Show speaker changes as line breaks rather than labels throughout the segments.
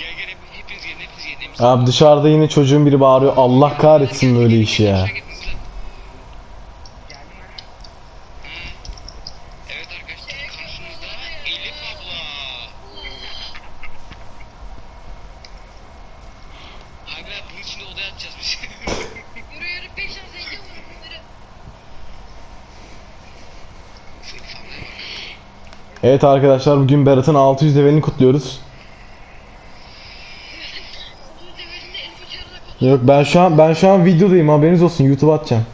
Gel gel hep, hepiniz gelin hepiniz gelin. Hepiniz
Abi dışarıda yine çocuğun biri bağırıyor. Allah kahretsin böyle işi ya.
Aşağı gidin hızlı. Hı. Evet arkadaşlar karşınızda Elif abla. Abi bunun içinde odaya atacağız biz.
Yürü yürü peşin zengin vurun bunları.
Evet arkadaşlar bugün Berat'ın 600 levelini kutluyoruz. Yok ben şu an ben şu an videodayım haberiniz olsun YouTube'a atacağım.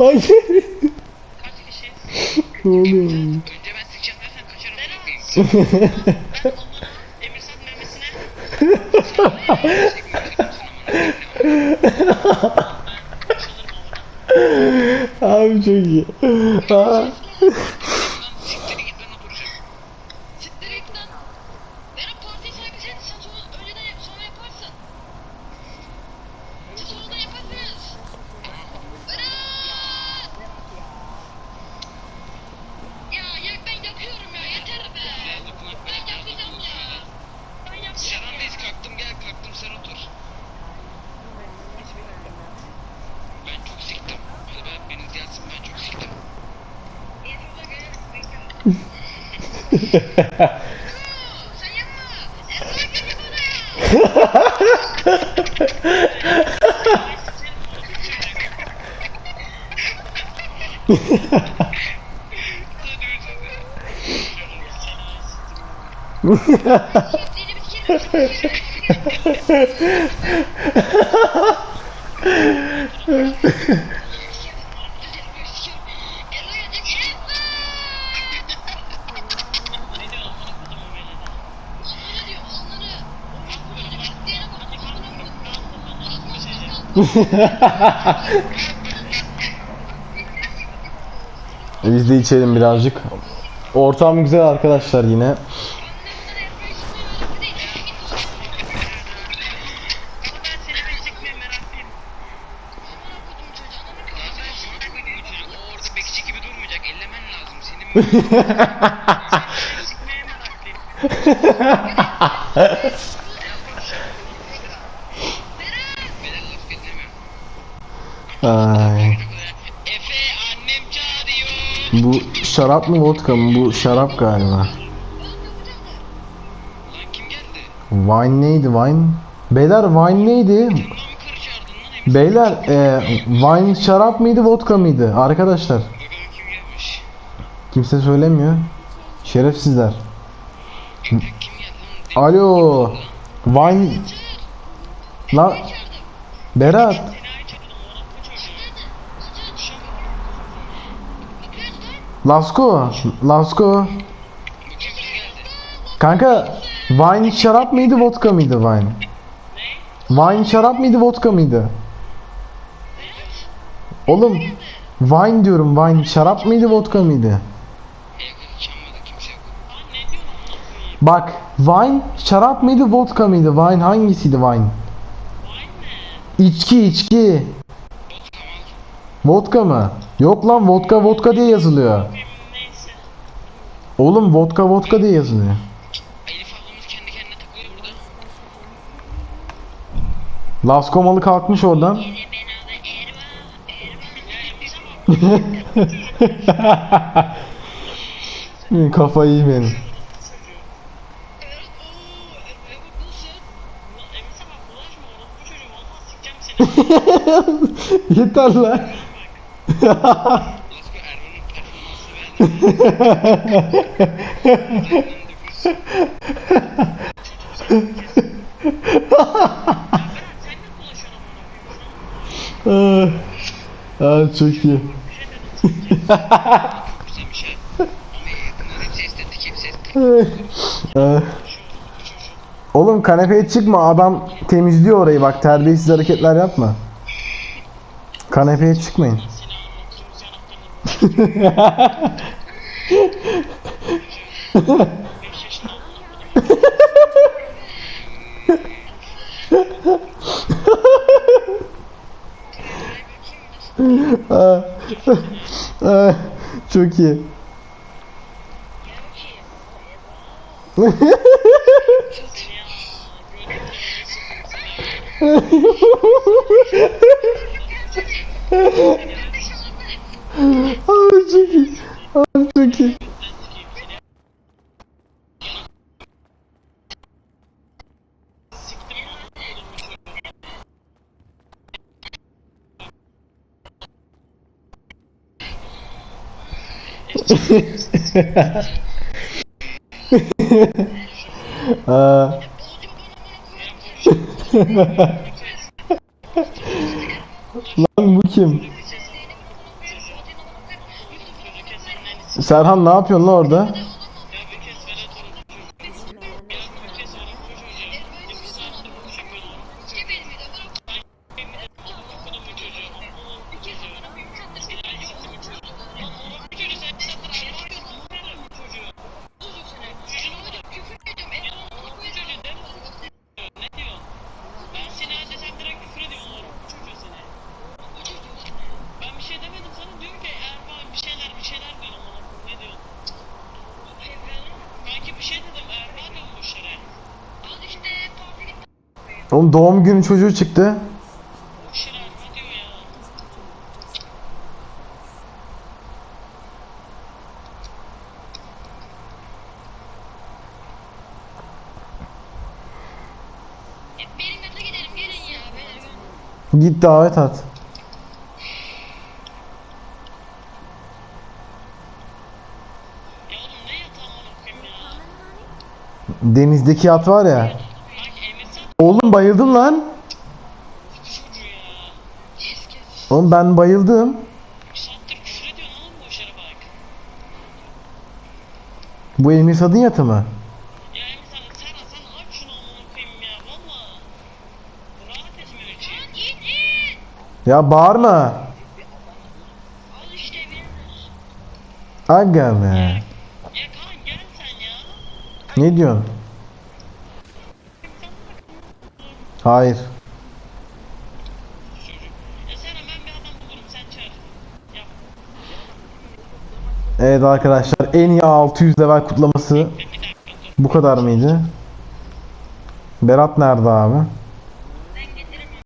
Lan kişi?
ne oluyor?
Önce ben sıkacağım dersen kaçarım. Ben onlara Emirsat memesine
Abi çok iyi. Aa.
Siktir git ben oturacağım.
Siktir git lan. Benim parti sahibi sen. Sen sonra önceden yap. Sonra yaparsın. Siz sonradan yaparsınız. Berat! Ya ya ben yapıyorum ya. Yeter be. Ben yapacağım ya. Ben yapacağım
Serhan
ya.
Reis kalktım gel kalktım sen otur. Ben çok siktim. Hadi ben beniz gelsin ben çok siktim.
Sen yapma. Esra gel bana. Seni bir kere
Biz de içelim birazcık. Ortam güzel arkadaşlar yine. Ay. Bu şarap mı vodka mı? Bu şarap galiba. Wine neydi wine? Beyler wine neydi? Beyler e, wine şarap mıydı vodka mıydı? Arkadaşlar kimse söylemiyor. Şerefsizler. Alo. Wine La Berat
Seni ay çağırdım. Orospu çocuğu.
Lasko Lasko? Kanka Wine şarap mıydı vodka mıydı wine? Wine şarap mıydı vodka mıydı? Oğlum Wine diyorum wine şarap mıydı vodka mıydı? Bak wine şarap mıydı vodka mıydı? Wine hangisiydi wine? İçki içki. Vodka mı? Yok lan vodka vodka diye yazılıyor.
Neyse.
Oğlum vodka vodka diye yazılıyor.
Elif ablamız kendi kendine takılıyor burada.
Lasko malı kalkmış oradan. Kafayı
sikeceğim seni.
Yeter lan. Aa, çok iyi. Oğlum kanepeye çıkma adam temizliyor orayı bak terbiyesiz hareketler yapma. Kanepeye çıkmayın.
Aa,
aa, çok iyi. Aa. Lan bu kim? Serhan ne yapıyorsun orada?
Ben seni önce sen direkt küfür ediyorsun oğlum. Bu çocuğu seni. Ben bir şey demedim sana diyor ki Erman bir şeyler bir şeyler diyor amına koyayım. Ne diyorsun? Belki bir şey dedim Erman diyorum bu şere.
Al işte torpili
Oğlum doğum günü çocuğu çıktı. Git davet at. Denizdeki yat var ya. Oğlum bayıldım lan. Oğlum ben bayıldım.
Bu
Emir Sadın yatı mı?
Ya Emirsan sen sen aç şunu Yap.
Evet arkadaşlar en iyi 600 level kutlaması bu kadar mıydı? Berat nerede abi?